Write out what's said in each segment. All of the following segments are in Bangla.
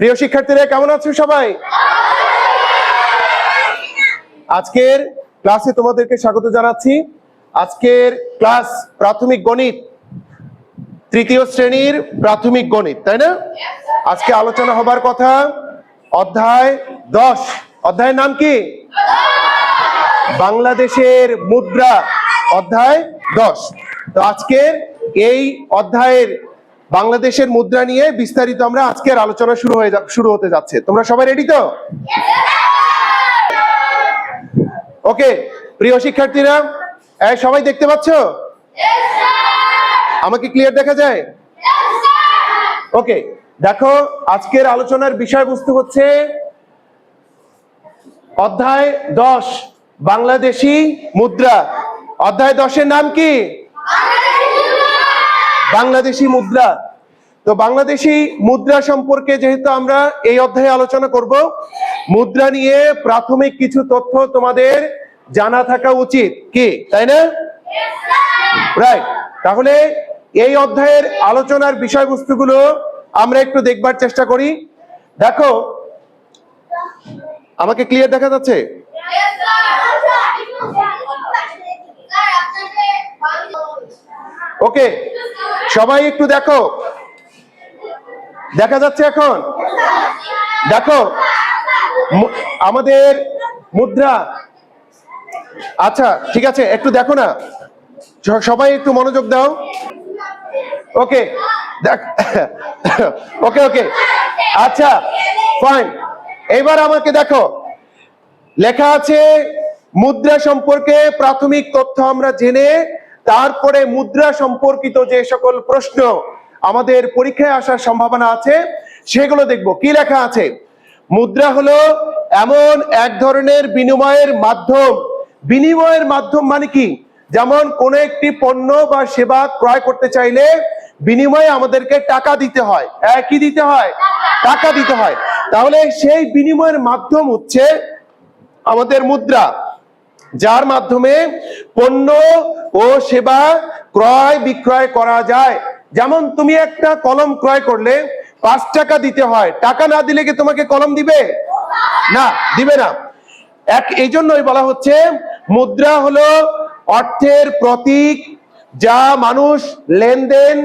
প্রিয় শিক্ষার্থীরা, কেমন আছো সবাই? আজকের ক্লাসে তোমাদেরকে স্বাগত জানাচ্ছি। আজকের ক্লাস প্রাথমিক গণিত, তৃতীয় শ্রেণির প্রাথমিক গণিত, তাই না? আজকে আলোচনা হবার কথা অধ্যায় দশ। অধ্যায়ের নাম কি? বাংলাদেশের মুদ্রা। অধ্যায় দশ। তো আজকের এই অধ্যায়ের বাংলাদেশের মুদ্রা নিয়ে বিস্তারিত আমরা আজকের আলোচনা শুরু হয়ে শুরু হতে যাচ্ছে। তোমরা সবাই রেডি তো? ওকে প্রিয় শিক্ষার্থীরা সবাই দেখতে পাচ্ছ? আমাকে ক্লিয়ার দেখা যায়? ওকে দেখো, আজকের আলোচনার বিষয়বস্তু হচ্ছে অধ্যায় দশ, বাংলাদেশি মুদ্রা। অধ্যায় দশের নাম কি? বাংলাদেশি মুদ্রা। তো বাংলাদেশি মুদ্রা সম্পর্কে যেহেতু আমরা এই অধ্যায়ে আলোচনা করব, মুদ্রা নিয়ে প্রাথমিক কিছু তথ্য তোমাদের জানা থাকা উচিত। কি? তাই না? রাইট তাহলে এই অধ্যায়ের আলোচনার বিষয়বস্তুগুলো আমরা একটু দেখবার চেষ্টা করি। দেখো, আমাকে ক্লিয়ার দেখা যাচ্ছে? ওকে, সবাই একটু দেখো। দেখা যাচ্ছে এখন? দেখো আমাদের মুদ্রা। আচ্ছা ঠিক আছে, একটু দেখো না। সবাই একটু মনোযোগ দাও। ওকে ওকে ওকে। আচ্ছা ফাইন এবার আমাকে দেখো। লেখা আছে, মুদ্রা সম্পর্কে প্রাথমিক তথ্য আমরা জেনে তারপরে মুদ্রা সম্পর্কিত যে সকল প্রশ্ন আমাদের পরীক্ষায় আসার সম্ভাবনা আছে, সেগুলো দেখব। কি লেখা আছে? মুদ্রা হলো এমন এক ধরনের বিনিময়ের মাধ্যম। বিনিময়ের মাধ্যম মানে কি? যেমন কোন একটি পণ্য বা সেবা ক্রয় করতে চাইলে বিনিময়ে আমাদেরকে টাকা দিতে হয়। কি দিতে হয়? টাকা দিতে হয়। তাহলে সেই বিনিময়ের মাধ্যম হচ্ছে আমাদের মুদ্রা। যার মাধ্যমে পণ্য ও সেবা ক্রয় বিক্রয় করা যায়। যেমন তুমি একটা কলম ক্রয় করলে পাঁচ টাকা দিতে হয়, টাকা না দিলে কি তোমাকে কলম দিবে? না দিবে না। এক এই জন্যই বলা হচ্ছে মুদ্রা হলো অর্থের প্রতীক যা মানুষ লেনদেন,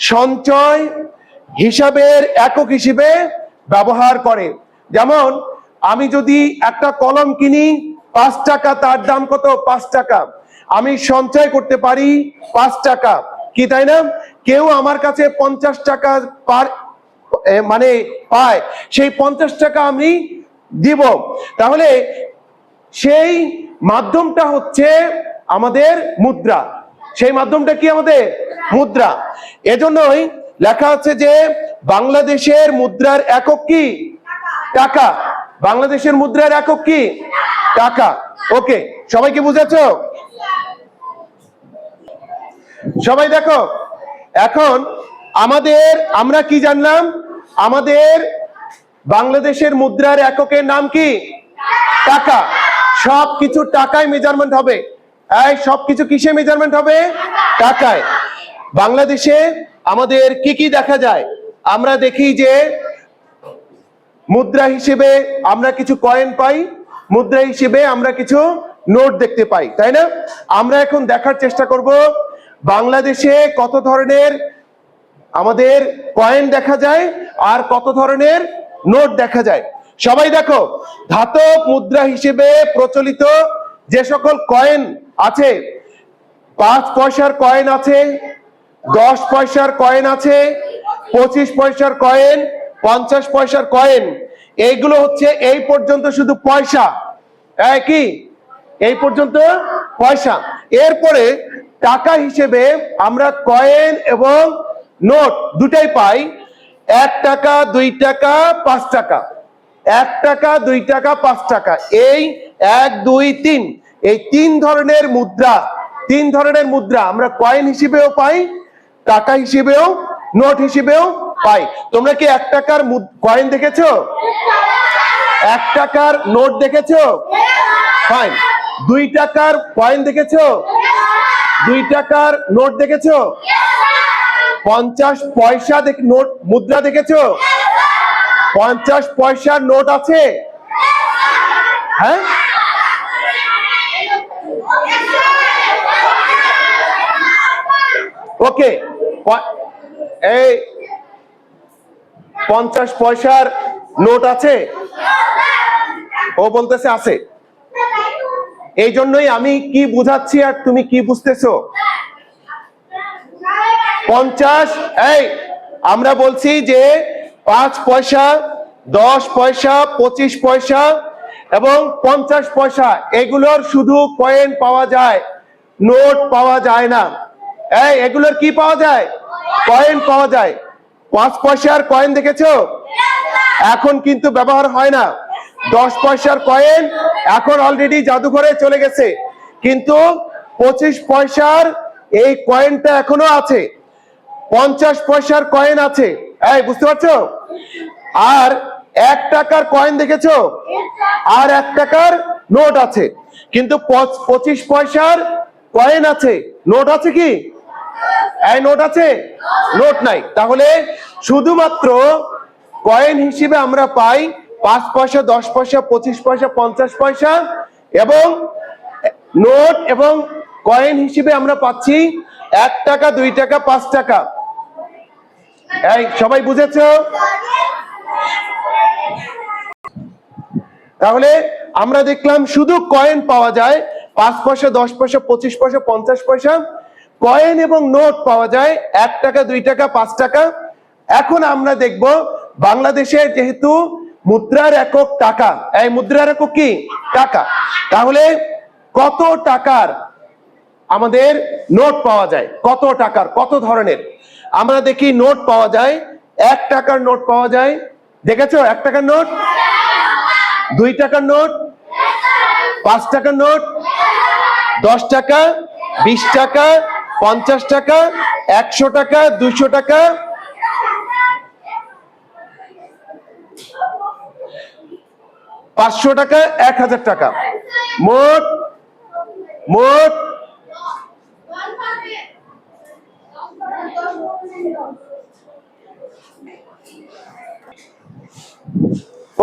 সঞ্চয়, হিসাবের একক হিসেবে ব্যবহার করে। যেমন আমি যদি একটা কলম কিনি পাঁচ টাকা, তার দাম কত? পাঁচ টাকা। আমি সঞ্চয় করতে পারি পাঁচ টাকা। কি তাই না? কেউ আমার কাছে পঞ্চাশ টাকা পার মানে পায়, সেই পঞ্চাশ টাকা আমি দিব। তাহলে সেই মাধ্যমটা হচ্ছে আমাদের মুদ্রা। সেই মাধ্যমটা কি আমাদের? মুদ্রা। এজন্যই লেখা আছে যে বাংলাদেশের মুদ্রার একক কি? টাকা। বাংলাদেশের মুদ্রার একক কি? টাকা ওকে, সবাইকে বুঝেছ? সবাই দেখো, এখন আমাদের, আমরা কি জানলাম? আমাদের বাংলাদেশের মুদ্রার এককের নাম কি? টাকা। সব কিছু টাকায় মেজারমেন্ট হবে। সব কিছু কিসে মেজারমেন্ট হবে? টাকায়। বাংলাদেশে আমাদের কি কি দেখা যায়? আমরা দেখি যে মুদ্রা হিসেবে আমরা কিছু কয়েন পাই। মুদ্রা হিসেবে আমরা কিছু নোট দেখতে পাই, তাই না? আমরা এখন দেখার চেষ্টা করব বাংলাদেশে কত ধরনের আমাদের কয়েন দেখা যায় আর কত ধরনের নোট দেখা যায়। সবাই দেখো, ধাতব মুদ্রা হিসেবে প্রচলিত যে সকল কয়েন আছে, পাঁচ পয়সার কয়েন আছে, দশ পয়সার কয়েন আছে, পঁচিশ পয়সার কয়েন পঞ্চাশ পয়সার কয়েন এইগুলো হচ্ছে এই পর্যন্ত শুধু পয়সা। কি? এই পর্যন্ত পয়সা। এরপরে টাকা হিসেবে আমরা কয়েন এবং নোট দুটাই পাই। এক টাকা, দুই টাকা, পাঁচ টাকা। এক টাকা, দুই টাকা, পাঁচ টাকা। এই এক, দুই, তিন। এই তিন ধরনের মুদ্রা, তিন ধরনের মুদ্রা আমরা কয়েন হিসেবেও পাই, টাকা হিসেবেও, নোট হিসেবেও পাই। তোমরা কি এক টাকার কয়েন দেখেছ? এক টাকার নোট দেখেছ? ফাইন দুই টাকার কয়েন দেখেছ? দুই টাকার নোট দেখেছ? পঞ্চাশ পয়সা নোট মুদ্রা দেখেছ? পঞ্চাশ পয়সার নোট আছে? হ্যাঁ? ওকে এই পঞ্চাশ পয়সার নোট আছে? ও বলতেছে, আছে। এই জন্যই আমি কি বুঝাচ্ছি আর তুমি কি বুঝতেছো? পঞ্চাশ, এই, আমরা বলছি যে পাঁচ পয়সা, দশ পয়সা, পঁচিশ পয়সা এবং পঞ্চাশ পয়সা, এগুলোর শুধু কয়েন পাওয়া যায় নোট পাওয়া যায় না। এই, এগুলোর কি পাওয়া যায়? কয়েন পাওয়া যায়। পাঁচ পয়সার কয়েন দেখেছ? এখন কিন্তু ব্যবহার হয় না। দশ পয়সার কয়েন এখন অলরেডি জাদুঘরে চলে গেছে। কিন্তু পঁচিশ পয়সার এই কয়েনটা এখনও আছে। পঞ্চাশ পয়সার কয়েন আছে। এই, বুঝতে পারছ? আর এক টাকার কয়েন দেখেছ? আর এক টাকার নোট আছে। কিন্তু পঁচ- পঁচিশ পয়সার কয়েন আছে। নোট আছে কি? এই নোট আছে? নোট নাই। তাহলে শুধুমাত্র কয়েন হিসেবে আমরা পাই পাঁচ পয়সা, দশ পয়সা, পঁচিশ পয়সা, পঞ্চাশ পয়সা এবং নোট এবং কয়েন হিসেবে আমরা পাচ্ছি এক টাকা, দুই টাকা, পাঁচ টাকা। সবাই বুঝেছ? তাহলে আমরা দেখলাম শুধু কয়েন পাওয়া যায়, পাঁচ পয়সা, দশ পয়সা, পঁচিশ পয়সা, পঞ্চাশ পয়সা। কয়েন এবং নোট পাওয়া যায় এক টাকা, দুই টাকা, পাঁচ টাকা। এখন আমরা দেখব বাংলাদেশের যেহেতু মুদ্রার একক টাকা, এই মুদ্রার একক কি? টাকা। তাহলে কত টাকার আমাদের নোট পাওয়া যায়? কত টাকার? কত ধরনের? আমরা দেখি নোট পাওয়া যায়, এক টাকার নোট পাওয়া যায়। দেখেছ? এক টাকার নোট? দুই টাকার নোট? পাঁচ টাকার নোট? দশ টাকা? বিশ টাকা? পঞ্চাশ টাকা? একশো টাকা? দুইশো টাকা? পাঁচশো টাকা, এক হাজার টাকা। মোট মোট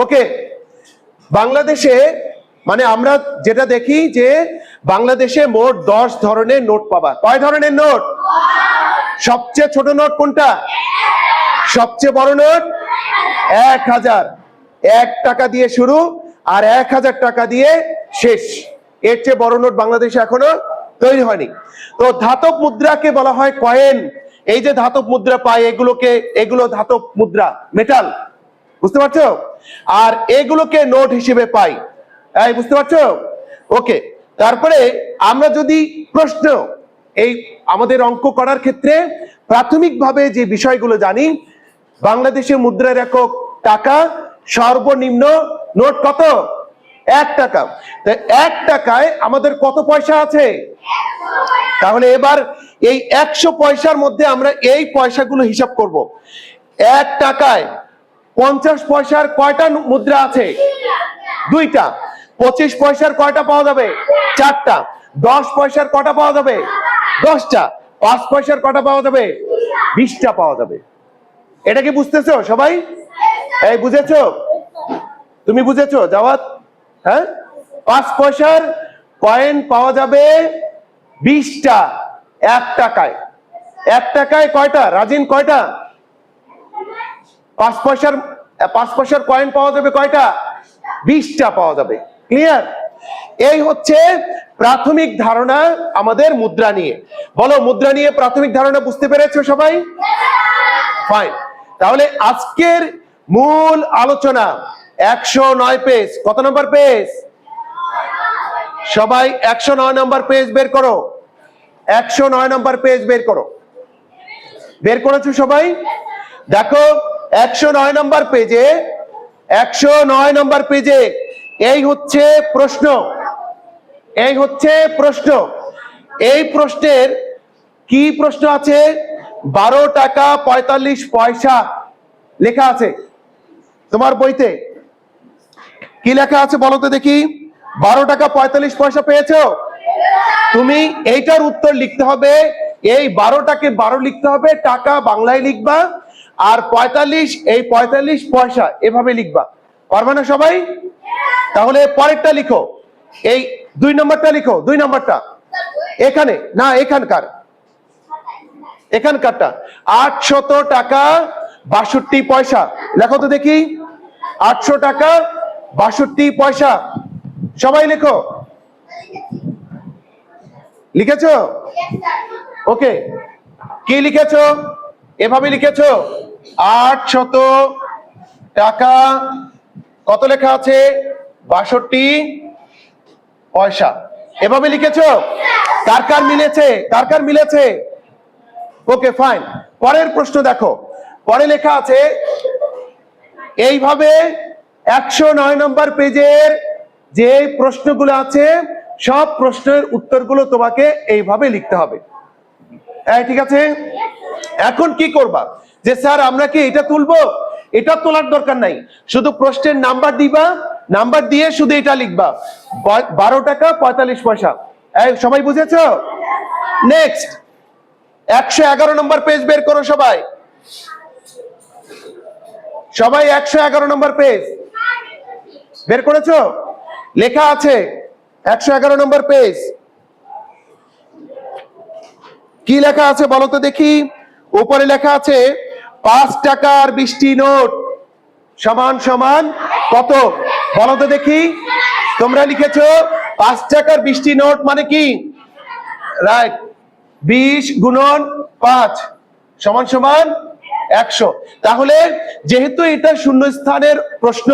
ওকে, বাংলাদেশে মানে আমরা যেটা দেখি যে বাংলাদেশে মোট দশ ধরনের নোট পাবা। কয় ধরনের নোট? সবচেয়ে ছোট নোট কোনটা? সবচেয়ে বড় নোট? এক হাজার। এক টাকা দিয়ে শুরু আর এক হাজার টাকা দিয়ে শেষ। এর চেয়ে বড় নোট বাংলাদেশে এখনও তৈরি হয়নি। তো ধাতব মুদ্রাকে বলা হয় কয়েন। এই যে ধাতব মুদ্রা পায়, এগুলোকে, এগুলো ধাতব মুদ্রা, মেটাল। বুঝতে পারছ? আর এগুলোকে নোট হিসেবে পাই। এই, বুঝতে পারছ? ওকে, তারপরে আমরা যদি প্রশ্ন, এই আমাদের অঙ্ক করার ক্ষেত্রে প্রাথমিকভাবে যে বিষয়গুলো জানি বাংলাদেশে মুদ্রার একক টাকা সর্বনিম্ন নোট কত? এক টাকা। তো এক টাকায় আমাদের কত পয়সা আছে? তাহলে এবার এই একশো পয়সার মধ্যে আমরা এই পয়সাগুলো হিসাব করব। এক টাকায় পঞ্চাশ পয়সার কয়টা মুদ্রা আছে? দুইটা। পঁচিশ পয়সার কয়টা পাওয়া যাবে? চারটা। দশ পয়সার কটা পাওয়া যাবে? দশটা। পাঁচ পয়সার কটা পাওয়া যাবে? বিশটা পাওয়া যাবে। এটা কি বুঝতেছো সবাই? এই বুঝেছ? তুমি বুঝেছ জাওয়াত? হ্যাঁ? পাঁচ পয়সার কয়েন পাওয়া যাবে বিশটা এক টাকায়। এক টাকায় কয়টা? রাজিন কয়টা? পাঁচ পয়সার পাঁচ পয়সার কয়েন পাওয়া যাবে কয়টা? বিশটা পাওয়া যাবে। ক্লিয়ার এই হচ্ছে প্রাথমিক ধারণা আমাদের মুদ্রা নিয়ে। বলো মুদ্রা নিয়ে প্রাথমিক ধারণা বুঝতে পেরেছ সবাই? ফাইন তাহলে আজকের মূল আলোচনা একশো নয় পেজ। কত নম্বর পেজ? সবাই একশো নয় নম্বর পেজ বের করো। একশো নয় নম্বর পেজ বের করো। বের করেছ সবাই? দেখো, একশো নয় নম্বর পেজে, একশো নয় নম্বর পেজে এই হচ্ছে প্রশ্ন। এই হচ্ছে প্রশ্ন। এই প্রশ্নের কি প্রশ্ন আছে? বারো টাকা পঁয়তাল্লিশ পয়সা লেখা আছে। তোমার বইতে কি লেখা আছে বলো তো দেখি? বারো টাকা পঁয়তাল্লিশ পয়সা পেয়েছ? তুমি এইটার উত্তর লিখতে হবে, এই বারোটাকে বারো লিখতে হবে, টাকা বাংলায় লিখবা, আর পঁয়তাল্লিশ, এই পঁয়তাল্লিশ পয়সা এভাবে লিখবা। পারবে না সবাই? তাহলে পরেরটা লিখো। এই দুই নম্বরটা লিখো, দুই নম্বরটা। এখানে, না, এখানকার। এখানকারটা। আটশত টাকা বাষট্টি পয়সা। লেখো তো দেখি। আটশো টাকা, বাষট্টি পয়সা। সবাই লেখো। লিখেছ? ওকে। কি লিখেছ? এভাবে লিখেছো? আটশত টাকা। কত লেখা আছে? বাষট্টি পয়সা। এভাবে লিখেছো? কার কার মিলেছে? কার কার মিলেছে? Okay, fine. পরের প্রশ্ন দেখো। পরে লেখা আছে এইভাবে একশো নয় নম্বর পেজের যে প্রশ্নগুলো আছে, সব প্রশ্নের উত্তরগুলো তোমাকে এইভাবে লিখতে হবে। ঠিক আছে? এখন কি করবা? যে, স্যার, আমরা কি এটা তুলবো? এটা তোলার দরকার নাই। শুধু প্রশ্নের নাম্বার দিবা, নাম্বার দিয়ে শুধু এটা লিখবা। বারো টাকা, পঁয়তাল্লিশ পয়সা। সবাই বুঝেছ? নেক্সট একশো এগারো নম্বর পেজ বের করো সবাই। সবাই একশো এগারো নম্বর পেজ বের করেছ? লেখা আছে একশো এগারো নম্বর পেজ কি লেখা আছে বলো তো দেখি? উপরে লেখা আছে, পাঁচ টাকার বৃষ্টি নোট। সমান সমান কত? বলো তো দেখি। তোমরা লিখেছো, পাঁচ টাকার বৃষ্টি নোট মানে কি? রাইট বিশ গুণন পাঁচ। সমান সমান একশো। তাহলে যেহেতু এটা শূন্য স্থানের প্রশ্ন,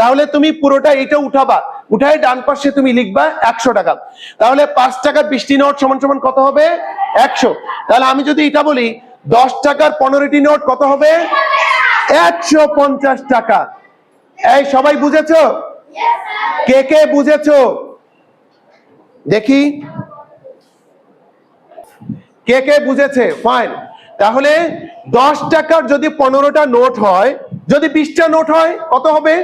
তাহলে তুমি পুরোটা এটা উঠাবা। উঠাই ডান পাশে তুমি লিখবা একশো টাকা। তাহলে পাঁচ টাকার বৃষ্টি নোট সমান সমান কত হবে? একশো। তাহলে আমি যদি এটা বলি, দশ টাকার পনেরোটি নোট কত হবে? একশো পঞ্চাশ টাকা। এই সবাই বুঝেছ? কে কে বুঝেছ? দেখি। কে কে বুঝেছে? ফাইন তাহলে দশ টাকার যদি পনেরোটা নোট হয়, যদি বিশটা নোট হয়, কত হবে?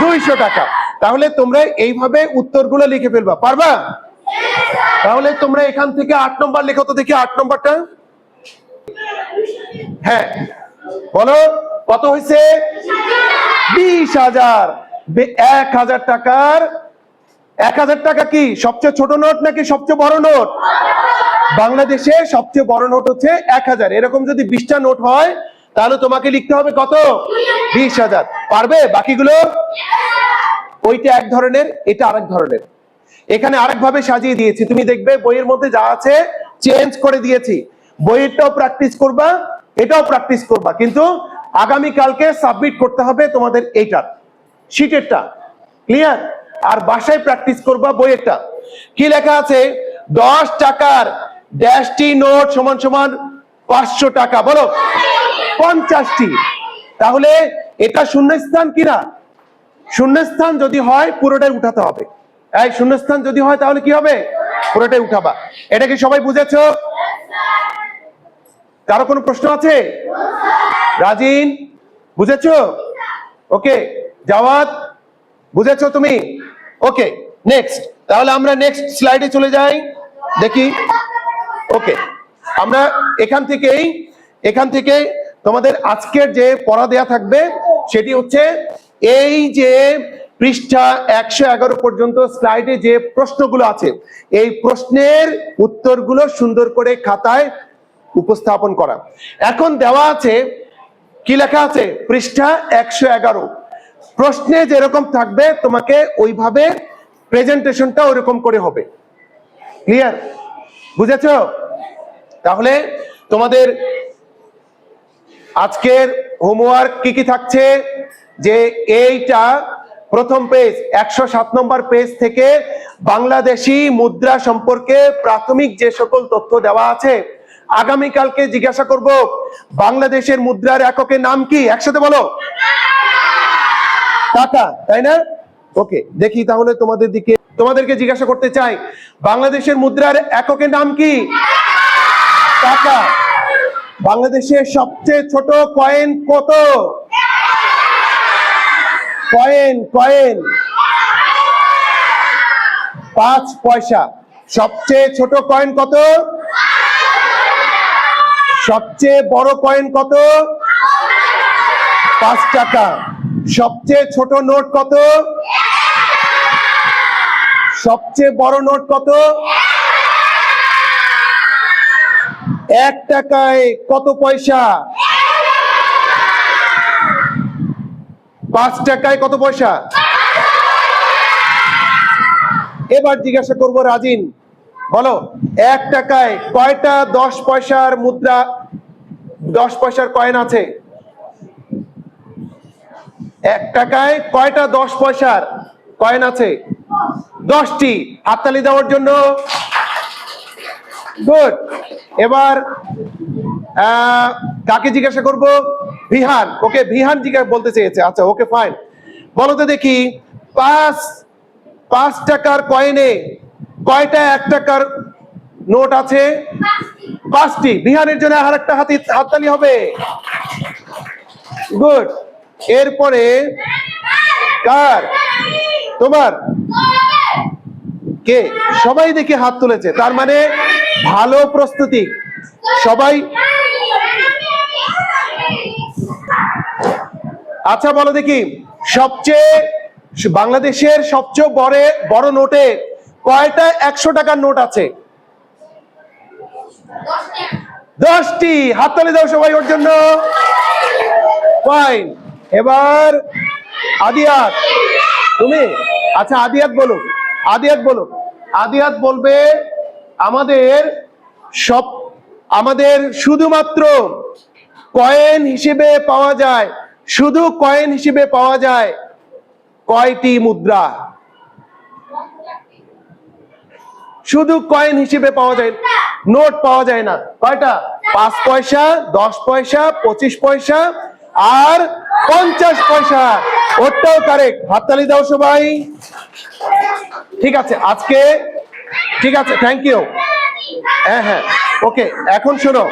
দুইশো টাকা। তাহলে তোমরা এইভাবে উত্তরগুলো লিখে ফেলবা। পারবা? তাহলে তোমরা এখান থেকে আট নম্বর লেখো তো দেখি আট নম্বরটা। হ্যাঁ। বলো, কত হয়েছে? বিশ হাজার। এক হাজার টাকার। এক হাজার টাকা কি? সবচেয়ে ছোট নোট নাকি সবচেয়ে বড় নোট? বাংলাদেশে সবচেয়ে বড় নোট হচ্ছে এক হাজার। এরকম যদি বিশটা নোট হয়, তাহলে তোমাকে লিখতে হবে কত? বিশ হাজার। পারবে বাকিগুলো? ওইটা এক ধরনের, এটা আরেক ধরনের। এখানে আরেক ভাবে সাজিয়ে দিয়েছি। তুমি দেখবে বইয়ের মধ্যে যা আছে চেঞ্জ করে দিয়েছি। বইয়েরটাও প্র্যাকটিস করবা, এটাও প্র্যাকটিস করবা। কিন্তু আগামী কালকে সাবমিট করতে হবে তোমাদের এইটা শিটেরটা ক্লিয়ার আর বাসায় প্র্যাকটিস করবা বইয়েরটা। কি লেখা আছে? দশ টাকার ড্যাশটি নোট সমান সমান পাঁচশো টাকা, বলো। পঞ্চাশটি। তাহলে এটা শূন্যস্থান কিনা? শূন্যস্থান যদি হয়, পুরোটাই উঠাতে হবে। এই শূন্যস্থান যদি হয়, তাহলে কি হবে? পুরোটাই উঠাবা। এটা কি সবাই বুঝেছ? কারও কোনো প্রশ্ন আছে? রাজিন, বুঝেছ? ওকে জাওয়াদ বুঝেছ তুমি? ওকে নেক্সট তাহলে আমরা নেক্সট স্লাইডে চলে যাই। দেখি। ওকে আমরা এখান থেকেই, এখান থেকে তোমাদের আজকের যে পড়া দেয়া থাকবে, সেটি হচ্ছে এই যে পৃষ্ঠা একশো এগারো পর্যন্ত স্লাইডে যে প্রশ্নগুলো আছে, এই প্রশ্নের উত্তরগুলো সুন্দর করে খাতায় উপস্থাপন করা। এখন দেওয়া আছে, কি লেখা আছে? পৃষ্ঠা একশো এগারো। প্রশ্নে যেরকম থাকবে, তোমাকে ওইভাবে প্রেজেন্টেশনটা ওইরকম করে হবে। ক্লিয়ার বুঝেছ? তাহলে তোমাদের আজকের হোমওয়ার্ক কি কি থাকছে? যে এইটা প্রথম পেজ একশো সাত নম্বর পেজ থেকে বাংলাদেশি মুদ্রা সম্পর্কে প্রাথমিক যে সকল তথ্য দেওয়া আছে, আগামীকালকে জিজ্ঞাসা করব, বাংলাদেশের মুদ্রার এককের নাম কি? একসাথে বলো। টাকা, তাই না? ওকে দেখি তাহলে তোমাদের দিকে, তোমাদেরকে জিজ্ঞাসা করতে চাই, বাংলাদেশের মুদ্রার এককের নাম কি? টাকা। বাংলাদেশের সবচেয়ে ছোট কয়েন কত? Coin coin. পাঁচ পয়সা। সবচেয়ে ছোট কয়েন কত? সবচেয়ে বড় কয়েন কত? পাঁচ টাকা। সবচেয়ে ছোট নোট কত? সবচেয়ে বড় নোট কত? এক টাকায় কত পয়সা? পাঁচ টাকায় কত পয়সা? এবার জিজ্ঞাসা করব রাজিন, বলো, এক টাকায় কয়টা দশ পয়সার মুদ্রা, দশ পয়সার কয়েন আছে? এক টাকায় কয়টা দশ পয়সার কয়েন আছে? দশটি। হাততালি দেওয়ার জন্য। গুড এবার কাকে জিজ্ঞাসা করব? বিহান। ওকে, বিহান জিজ্ঞাসা বলতে চেয়েছে। আচ্ছা ওকে ফাইন বলো তো দেখি, পাঁচ পাঁচ টাকার কয়েনে কয়টা এক টাকার নোট আছে? পাঁচটি। বিহানের জন্য আর একটা হাতি হাততালি হবে। গুড এরপরে কার? তোমার। কে? সবাই দেখে হাত তুলেছে। তার মানে ভালো প্রস্তুতি। সবাই আচ্ছা বলো দেখি। সবচেয়ে বাংলাদেশের সবচেয়ে বড় বড় নোটে কয়টা একশো টাকার নোট আছে? দশটি। হাততালি দাও সবাই ওর জন্য। ফাইন এবার আদিয়াত। তুমি? আচ্ছা আদিয়াত বলো। আদিয়াত বলো। আদিয়াত বলবে, আমাদের সব, আমাদের শুধুমাত্র কয়েন হিসেবে পাওয়া যায়, শুধু কয়েন হিসেবে পাওয়া যায় কয়টি মুদ্রা? শুধু কয়েন হিসেবে পাওয়া যায়, নোট পাওয়া যায় না। কয়টা? পাঁচ পয়সা, দশ পয়সা, পঁচিশ পয়সা, আর পঞ্চাশ পয়সা। ওটাও কারেক্ট হাততালি দাও সবাই। ঠিক আছে, আজকে ঠিক আছে থ্যাংক ইউ হ্যাঁ হ্যাঁ ওকে এখন শোনো।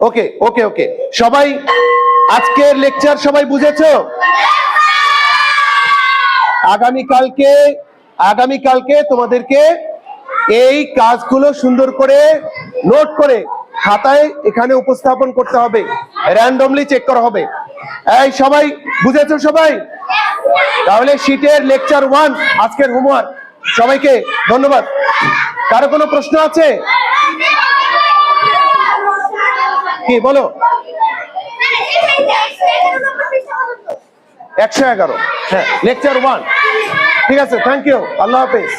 ওকে ওকে ওকে সবাই, আজকের লেকচার সবাই বুঝেছ? আগামী কালকে আগামী কালকে তোমাদেরকে এই কাজগুলো সুন্দর করে নোট করে খাতায় এখানে উপস্থাপন করতে হবে। র্যান্ডমলি চেক করা হবে। এই, সবাই, বুঝেছ সবাই? তাহলে শীটের লেকচার ওয়ান আজকের হোমওয়ার্ক সবাইকে ধন্যবাদ। কারও কোনো প্রশ্ন আছে? কি, বলো। একশো এগারো। হ্যাঁ লেকচার ওয়ান ঠিক আছে থ্যাংক ইউ আল্লাহ হাফেজ।